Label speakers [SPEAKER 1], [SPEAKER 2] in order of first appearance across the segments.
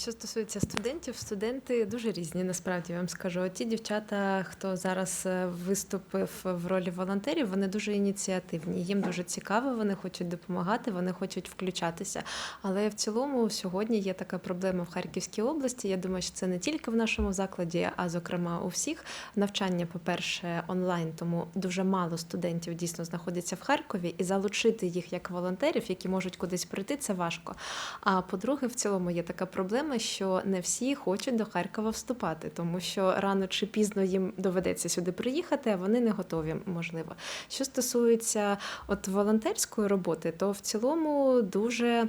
[SPEAKER 1] Що стосується студентів, студенти дуже різні, насправді вам скажу. Ті дівчата, хто зараз е, виступив в ролі волонтерів, вони дуже ініціативні. Їм дуже цікаво, вони хочуть допомагати, вони хочуть включатися. Але в цілому сьогодні є така проблема в Харківській області. Я думаю, що це не тільки в нашому закладі, а зокрема у всіх. Навчання, по-перше, онлайн, тому дуже мало студентів дійсно знаходяться в Харкові, і залучити їх як волонтерів, які можуть кудись прийти, це важко. А по-друге, в цілому є така проблема, що не всі хочуть до Харкова вступати, тому що рано чи пізно їм доведеться сюди приїхати, а вони не готові, можливо. Що стосується от волонтерської роботи, то в цілому дуже е,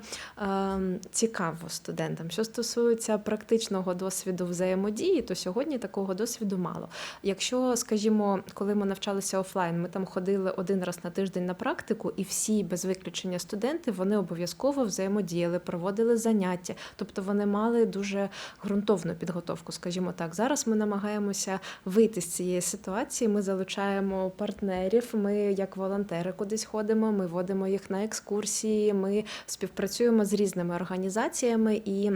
[SPEAKER 1] цікаво студентам. Що стосується практичного досвіду взаємодії, то сьогодні такого досвіду мало. Якщо, скажімо, коли ми навчалися офлайн, ми там ходили один раз на тиждень на практику, і всі без виключення студенти вони обов'язково взаємодіяли, проводили заняття, тобто вони мали дуже ґрунтовну підготовку, скажімо так. Зараз ми намагаємося вийти з цієї ситуації. Ми залучаємо партнерів. Ми як волонтери кудись ходимо. Ми водимо їх на екскурсії. Ми співпрацюємо з різними організаціями і.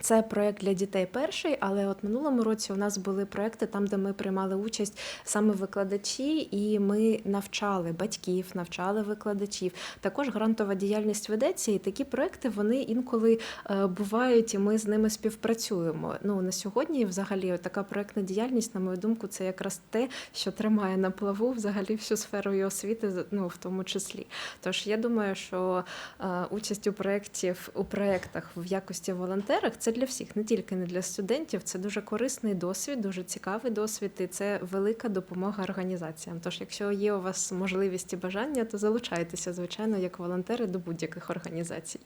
[SPEAKER 1] Це проект для дітей перший, але от минулому році у нас були проекти там, де ми приймали участь саме викладачі, і ми навчали батьків, навчали викладачів. Також грантова діяльність ведеться, і такі проекти вони інколи е, бувають, і ми з ними співпрацюємо. Ну на сьогодні, взагалі, така проектна діяльність, на мою думку, це якраз те, що тримає на плаву взагалі всю сферу і освіти, ну в тому числі. Тож я думаю, що е, участь у проєктів у проєктах в якості волонтерах це для всіх, не тільки не для студентів. Це дуже корисний досвід, дуже цікавий досвід, і це велика допомога організаціям. Тож, якщо є у вас можливість і бажання, то залучайтеся, звичайно, як волонтери до будь-яких організацій.